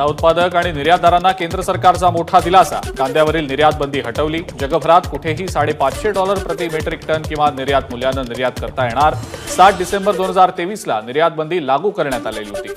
कांदा उत्पादक आणि निर्यातदारांना केंद्र सरकारचा मोठा दिलासा. कांद्यावरील निर्यात बंदी हटवली. जगभरात कुठेही साडेपाचशे डॉलर प्रति मेट्रिक टन किंवा निर्यात मूल्यानं निर्यात करता येणार. सात डिसेंबर दोन हजार तेवीसला निर्यात बंदी लागू करण्यात आलेली होती.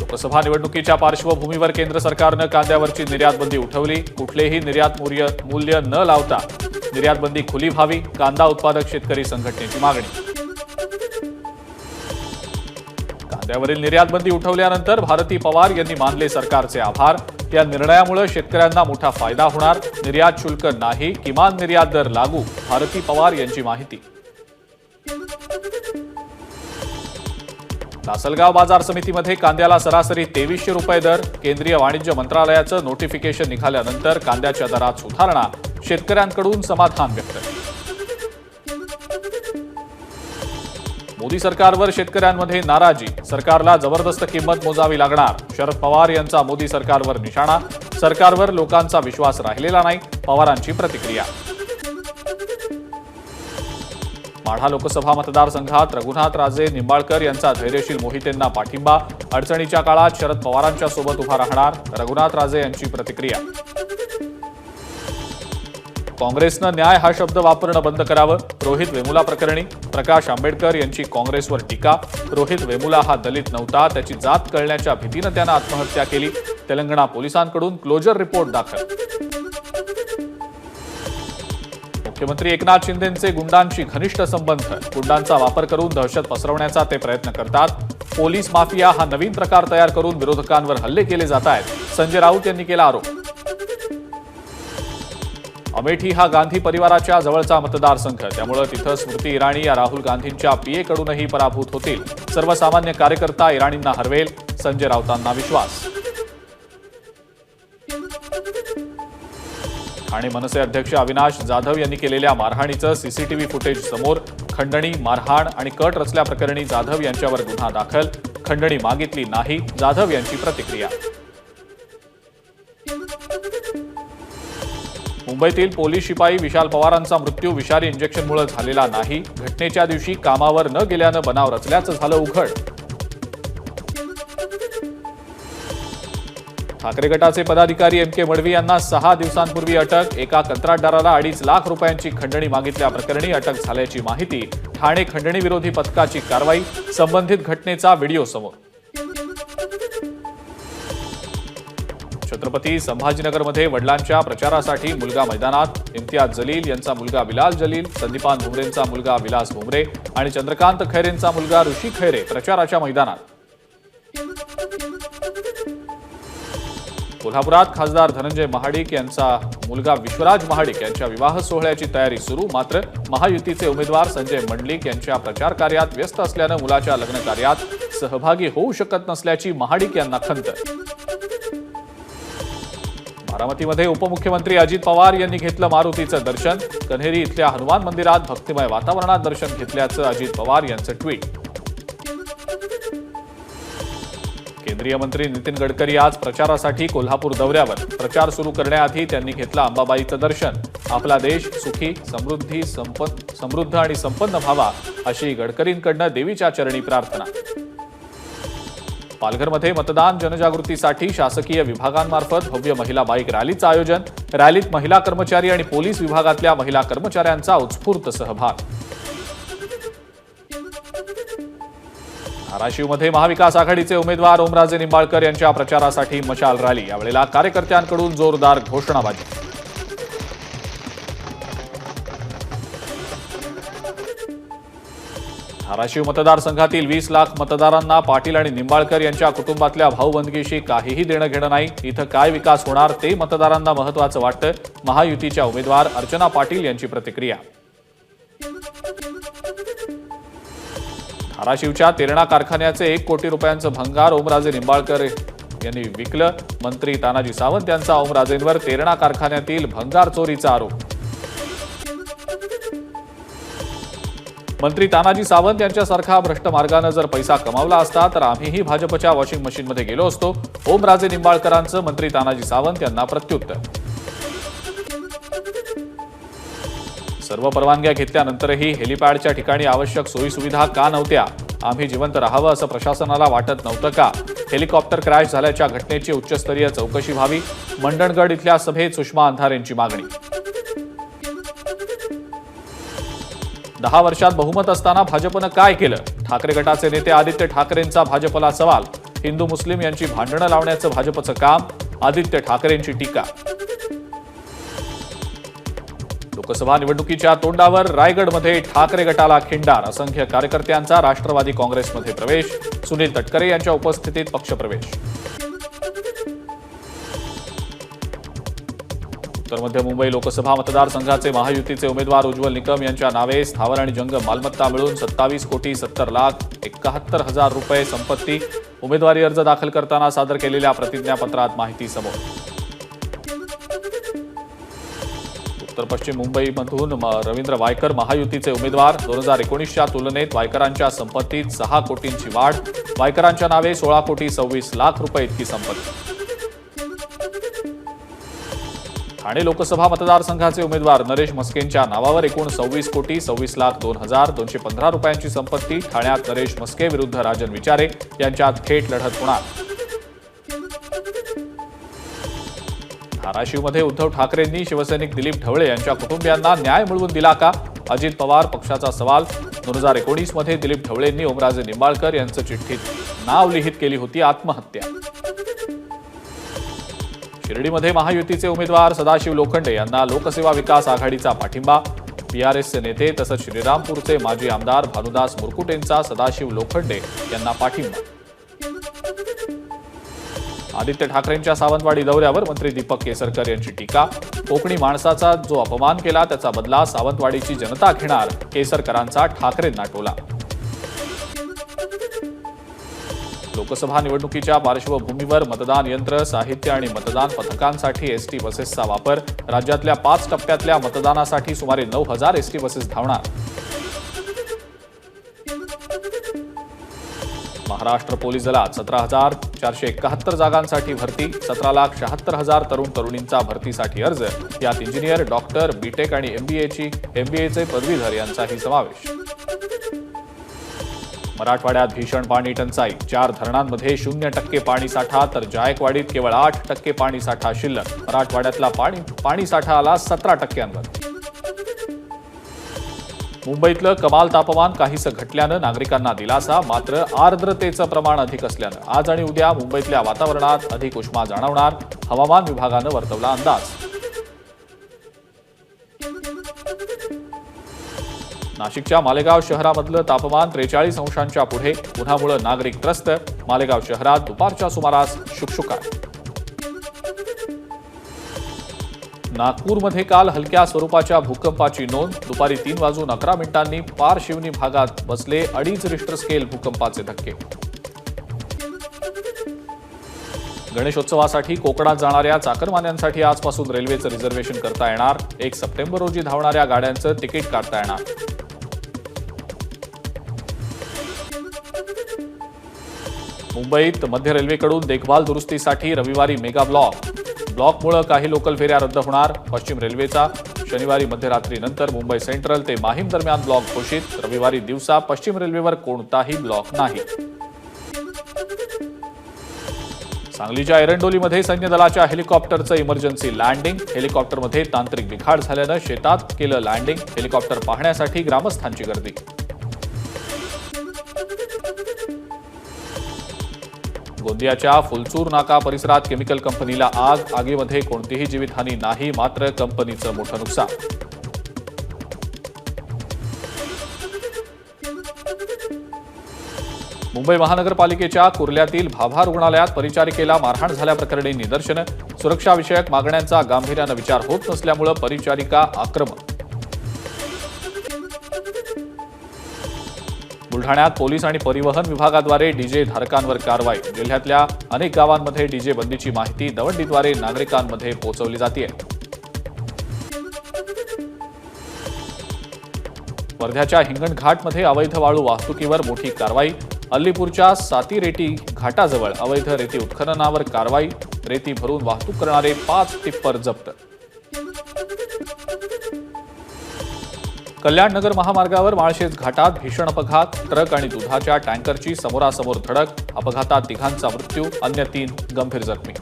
लोकसभा निवडणुकीच्या पार्श्वभूमीवर केंद्र सरकारनं कांद्यावरची निर्यात बंदी उठवली. कुठलेही निर्यात मूल्य मूल्य न लावता निर्यात बंदी खुली व्हावी. कांदा उत्पादक शेतकरी संघटनेची मागणी. कांद्यावरील निर्यात बंदी उठवल्यानंतर भारती पवार यांनी मानले सरकारचे आभार. या निर्णयामुळे शेतकऱ्यांना मोठा फायदा होणार. निर्यात शुल्क नाही किमान निर्यात दर लागू भारती पवार यांची माहिती. लासलगाव बाजार समितीमध्ये कांद्याला सरासरी तेवीसशे रुपये दर. केंद्रीय वाणिज्य मंत्रालयाचं नोटिफिकेशन निघाल्यानंतर कांद्याच्या दरात सुधारणा. शेतकऱ्यांकडून समाधान व्यक्त मोदी सरकारवर शेतकऱ्यांमध्ये नाराजी. सरकारला जबरदस्त किंमत मोजावी लागणार. शरद पवार यांचा मोदी सरकारवर निशाणा. सरकारवर लोकांचा विश्वास राहिलेला नाही पवारांची प्रतिक्रिया. माढा लोकसभा मतदारसंघात रघुनाथ राजे निंबाळकर यांचा धैर्यशील मोहितेंना पाठिंबा. अडचणीच्या काळात शरद पवारांच्या सोबत उभा राहणार रघुनाथ राजे यांची प्रतिक्रिया. काँग्रेसनं न्याय हा शब्द वापरणं बंद करावं रोहित वेमुला प्रकरणी प्रकाश आंबेडकर यांची काँग्रेसवर टीका. रोहित वेमुला हा दलित नव्हता त्याची जात कळण्याच्या भीतीनं त्यानं आत्महत्या केली. तेलंगणा पोलिसांकडून क्लोजर रिपोर्ट दाखल. मुख्यमंत्री एकनाथ शिंदेचे गुंडांशी घनिष्ठ संबंध. गुंडांचा वापर करून दहशत पसरवण्याचा ते प्रयत्न करतात. पोलीस माफिया हा नवीन प्रकार तयार करून विरोधकांवर हल्ले केले जात आहेत. संजय राऊत यांनी केला आरोप. अमेठी हा गांधी परिवाराच्या जवळचा मतदारसंघ. त्यामुळे तिथं स्मृती इराणी या राहुल गांधींच्या पीएकडूनही पराभूत होतील. सर्वसामान्य कार्यकर्ता इराणींना हरवेल. संजय राऊतांना विश्वास. आणि मनसे अध्यक्ष अविनाश जाधव यांनी केलेल्या मारहाणीचं सीसीटीव्ही फुटेज समोर. खंडणी मारहाण आणि कट रचल्याप्रकरणी जाधव यांच्यावर गुन्हा दाखल. खंडणी मागितली नाही जाधव यांची प्रतिक्रिया. मुंबईतील पोलीस शिपाई विशाल पवारांचा मृत्यू विषारी इंजेक्शनमुळे झालेला नाही. घटनेच्या दिवशी कामावर न गेल्यानं बनाव रचल्याचं झालं उघड. ठाकरे गटाचे पदाधिकारी एम के मडवी यांना सहा दिवसांपूर्वी अटक एका कंत्राटदाराला अडीच लाख रुपयांची खंडणी मागितल्याप्रकरणी अटक झाल्याची माहिती ठाणे खंडणीविरोधी पथकाची कारवाई संबंधित घटनेचा व्हिडिओ समोर. छत्रपती संभाजीनगरमध्ये वडिलांच्या प्रचारासाठी मुलगा मैदानात इम्तियाज जलील यांचा मुलगा बिलाल जलील संदीपान भुमरेंचा मुलगा विलास भुमरे आणि चंद्रकांत खैरेंचा मुलगा ऋषी खैरे प्रचाराच्या मैदानात. कोल्हापुरात खासदार धनंजय महाडिक यांचा मुलगा विश्वराज महाडिक यांच्या विवाह सोहळ्याची तयारी सुरू मात्र महायुतीचे उमेदवार संजय मंडलिक यांच्या प्रचार कार्यात व्यस्त असल्यानं मुलाच्या लग्न कार्यात सहभागी होऊ शकत नसल्याची महाडिक यांना खंत. बारामतीमध्ये उपमुख्यमंत्री अजित पवार यांनी घेतलं मारुतीचं दर्शन. कन्हेरी इथल्या हनुमान मंदिरात भक्तिमय वातावरणात दर्शन घेतल्याचं अजित पवार यांचं ट्विट. केंद्रीय मंत्री नितीन गडकरी आज प्रचारासाठी कोल्हापूर दौऱ्यावर. प्रचार सुरू करण्याआधी त्यांनी घेतलं अंबाबाईचं दर्शन. आपला देश सुखी समृद्धी संपन्न समृद्ध आणि संपन्न व्हावा अशी गडकरींकडनं देवीच्या चरणी प्रार्थना. पालघरमध्ये मतदान जनजागृतीसाठी शासकीय विभागांमार्फत भव्य महिला बाईक रॅलीचं आयोजन. रॅलीत महिला कर्मचारी आणि पोलीस विभागातल्या महिला कर्मचाऱ्यांचा उत्स्फूर्त सहभाग. धाराशिवमध्ये महाविकास आघाडीचे उमेदवार ओमराजे निंबाळकर यांच्या प्रचारासाठी मशाल रॅली. यावेळेला कार्यकर्त्यांकडून जोरदार घोषणाबाजी. धाराशिव मतदारसंघातील वीस लाख मतदारांना पाटील आणि निंबाळकर यांच्या कुटुंबातल्या भाऊबंदकीशी काहीही देणं घेणं नाही. इथं काय विकास होणार ते मतदारांना महत्वाचं वाटतं. महायुतीच्या उमेदवार अर्चना पाटील यांची प्रतिक्रिया. धाराशिवच्या तेरणा कारखान्याचे एक कोटी रुपयांचं भंगार ओमराजे निंबाळकर यांनी विकलं. मंत्री तानाजी सावंत यांचा ओमराजेंवर तेरणा कारखान्यातील भंगार चोरीचा आरोप. मंत्री तानाजी सावंत यांच्यासारखा भ्रष्ट मार्गानं जर पैसा कमावला असता तर आम्हीही भाजपच्या वॉशिंग मशीनमध्ये गेलो असतो. ओमराजे निंबाळकरांचं मंत्री तानाजी सावंत यांना प्रत्युत्तर. सर्व परवानग्या घेतल्यानंतरही हेलिपॅडच्या ठिकाणी आवश्यक सोयीसुविधा का नव्हत्या? आम्ही जिवंत राहावं असं प्रशासनाला वाटत नव्हतं का? हेलिकॉप्टर क्रॅश झाल्याच्या घटनेची उच्चस्तरीय चौकशी व्हावी? मंडणगड इथल्या सभेत सुषमा अंधारेंची मागणी दहा वर्षात बहुमत असताना भाजपनं काय केलं? ठाकरे गटाचे नेते आदित्य ठाकरेंचा भाजपला सवाल. हिंदू मुस्लिम यांची भांडणं लावण्याचं भाजपचं काम? आदित्य ठाकरेंची टीका. लोकसभा निवडणुकीच्या तोंडावर रायगडमध्ये ठाकरे गटाला खिंडार. असंख्य कार्यकर्त्यांचा राष्ट्रवादी काँग्रेसमध्ये प्रवेश. सुनील तटकरे यांच्या उपस्थितीत पक्षप्रवेश. उत्तर मध्य मुंबई लोकसभा मतदारसंघाचे महायुतीचे उमेदवार उज्ज्वल निकम यांच्या नावे स्थावर आणि जंगम मालमत्ता मिळून सत्तावीस कोटी सत्तर लाख एकाहत्तर हजार रुपये संपत्ती उमेदवारी अर्ज दाखल करताना सादर केलेल्या प्रतिज्ञापत्रात माहिती समोर. उत्तर पश्चिम मुंबईमधून रवींद्र वायकर महायुतीचे उमेदवार. दोन हजार एकोणीसच्या तुलनेत वायकरांच्या संपत्तीत सहा कोटींची वाढ. वायकरांच्या नावे सोळा कोटी सव्वीस लाख रुपये इतकी संपत्ती. ठाणे लोकसभा मतदारसंघाचे उमेदवार नरेश मस्केंच्या नावावर एकूण सव्वीस कोटी सव्वीस लाख दोन हजार दोनशे पंधरा रुपयांची संपत्ती ठाण्यात नरेश मस्के विरुद्ध राजन विचारे यांच्यात थेट लढत होणार. धाराशिवमध्ये उद्धव ठाकरेंनी शिवसैनिक दिलीप ढवळे यांच्या कुटुंबियांना न्याय मिळवून दिला का? अजित पवार पक्षाचा सवाल. दोन हजार एकोणीसमध्ये दिलीप ढवळेंनी ओमराजे निंबाळकर यांचं चिठ्ठीत नाव लिहित केली होती आत्महत्या. शिर्डीमध्ये महायुतीचे उमेदवार सदाशिव लोखंडे यांना लोकसेवा विकास आघाडीचा पाठिंबा. पीआरएसचे नेते तसंच श्रीरामपूरचे माजी आमदार भानुदास मुरकुटेंचा सदाशिव लोखंडे यांना पाठिंबा. आदित्य ठाकरेंच्या सावंतवाडी दौऱ्यावर मंत्री दीपक केसरकर यांची टीका. कोकणी माणसाचा जो अपमान केला त्याचा बदला सावंतवाडीची जनता घेणार केसरकरांचा ठाकरेंना टोला. लोकसभा निवडणुकीच्या पार्श्वभूमीवर मतदान यंत्र साहित्य आणि मतदान पथकांसाठी एसटी बसेसचा वापर. राज्यातल्या पाच टप्प्यातल्या मतदानासाठी सुमारे नऊ हजार एसटी बसेस धावणार. महाराष्ट्र पोलीस दलात सतरा हजार चारशे एकाहत्तर जागांसाठी भरती सतरा लाख शहात्तर हजार तरुण तरुणींचा भरतीसाठी अर्ज. यात इंजिनियर डॉक्टर बीटेक आणि एमबीएची एमबीएचे पदवीधर यांचाही समावेश. मराठवाड्यात भीषण पाणी टंचाई. चार धरणांमध्ये शून्य टक्के पाणी साठा तर जायकवाडीत केवळ आठ टक्के पाणी साठा शिल्लक. मराठवाड्यातला पाणी पाणी साठा आला सतरा टक्क्यांवर मुंबईतलं कमाल तापमान काहीसं घटल्यानं नागरिकांना दिलासा मात्र आर्द्रतेचं प्रमाण अधिक असल्यानं. आज आणि उद्या मुंबईतल्या वातावरणात अधिक उष्मा जाणवणार. हवामान विभागानं वर्तवला अंदाज. नाशिकच्या मालेगाव शहरामधलं तापमान त्रेचाळीस अंशांच्या पुढे उन्हामुळे नागरिक त्रस्त मालेगाव शहरात दुपारच्या सुमारास शुकशुकाट. नागपूरमध्ये काल हलक्या स्वरूपाच्या भूकंपाची नोंद दुपारी तीन वाजून अकरा मिनिटांनी पारशिवनी भागात बसले अडीच रिश्टर स्केल भूकंपाचे धक्के. गणेशोत्सवासाठी कोकणात जाणाऱ्या चाकरमान्यांसाठी आजपासून रेल्वेचं रिझर्वेशन करता येणार. एक सप्टेंबर रोजी धावणाऱ्या गाड्यांचं तिकीट काढता येणार. मुंबईत मध्य रेल्वेकडून देखभाल दुरुस्तीसाठी रविवारी मेगा ब्लॉक. ब्लॉकमुळे काही लोकल फेऱ्या रद्द होणार. पश्चिम रेल्वेचा शनिवारी मध्यरात्रीनंतर मुंबई सेंट्रल ते माहीम दरम्यान ब्लॉक घोषित. रविवारी दिवसा पश्चिम रेल्वेवर कोणताही ब्लॉक नाही. सांगलीच्या एरंडोलीमध्ये सैन्य दलाच्या हेलिकॉप्टरचं इमर्जन्सी लँडिंग. हेलिकॉप्टरमध्ये तांत्रिक बिघाड झाल्यानं शेतात केलं लँडिंग. हेलिकॉप्टर पाहण्यासाठी ग्रामस्थांची गर्दी. गोंदियाच्या फुलचूर नाका परिसरात केमिकल कंपनीला आग आगीमध्ये कोणतीही जीवितहानी नाही मात्र कंपनीचं मोठं नुकसान. मुंबई महानगरपालिकेच्या कुर्ल्यातील भाभा रुग्णालयात परिचारिकेला मारहाण झाल्याप्रकरणी निदर्शनं. सुरक्षाविषयक मागण्यांचा गांभीर्यानं विचार होत नसल्यामुळं परिचारिका आक्रमक. बुलढाण्यात पोलीस आणि परिवहन विभागाद्वारे डीजे धारकांवर कारवाई. जिल्ह्यातल्या अनेक गावांमध्ये डीजे बंदीची माहिती दवंडीद्वारे नागरिकांमध्ये पोहोचवली जाते वर्ध्याच्या हिंगणघाटमध्ये अवैध वाळू वाहतुकीवर मोठी कारवाई. अल्लीपूरच्या सातीरेटी घाटाजवळ अवैध रेती उत्खननावर कारवाई. रेती भरून वाहतूक करणारे पाच टिप्पर जप्त कल्याणनगर महामार्गावर माळशेज घाटात भीषण अपघात ट्रक आणि दुधाच्या टँकरची समोरासमोर धडक अपघातात तिघांचा मृत्यू अन्य तीन गंभीर जखमी.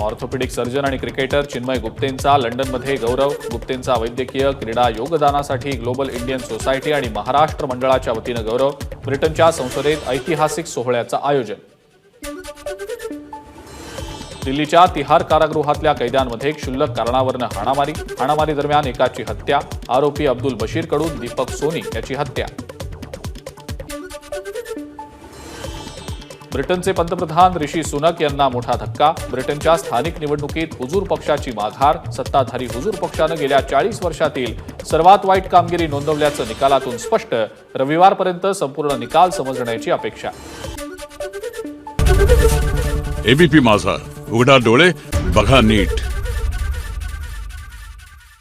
ऑर्थोपेडिक सर्जन आणि क्रिकेटर चिन्मय गुप्तेंचा लंडनमध्ये गौरव गुप्तेंचा वैद्यकीय क्रीडा योगदानासाठी ग्लोबल इंडियन सोसायटी आणि महाराष्ट्र मंडळाच्या वतीनं गौरव ब्रिटनच्या संसदेत ऐतिहासिक सोहळ्याचं आयोजन. दिल्लीच्या तिहार कारागृहातल्या कैद्यांमध्ये क्षुल्लक कारणावरनं हाणामारी हाणामारी दरम्यान एकाची हत्या आरोपी अब्दुल बशीरकडून दीपक सोनी याची हत्या. ब्रिटनचे पंतप्रधान ऋषी सुनक यांना मोठा धक्का. ब्रिटनच्या स्थानिक निवडणुकीत हुजूर पक्षाची माघार. सत्ताधारी हुजूर पक्षानं गेल्या चाळीस वर्षातील सर्वात वाईट कामगिरी नोंदवल्याचं निकालातून स्पष्ट. रविवारपर्यंत संपूर्ण निकाल समजण्याची अपेक्षा. एबीपी माझा उघडा डोळे बघा नीट.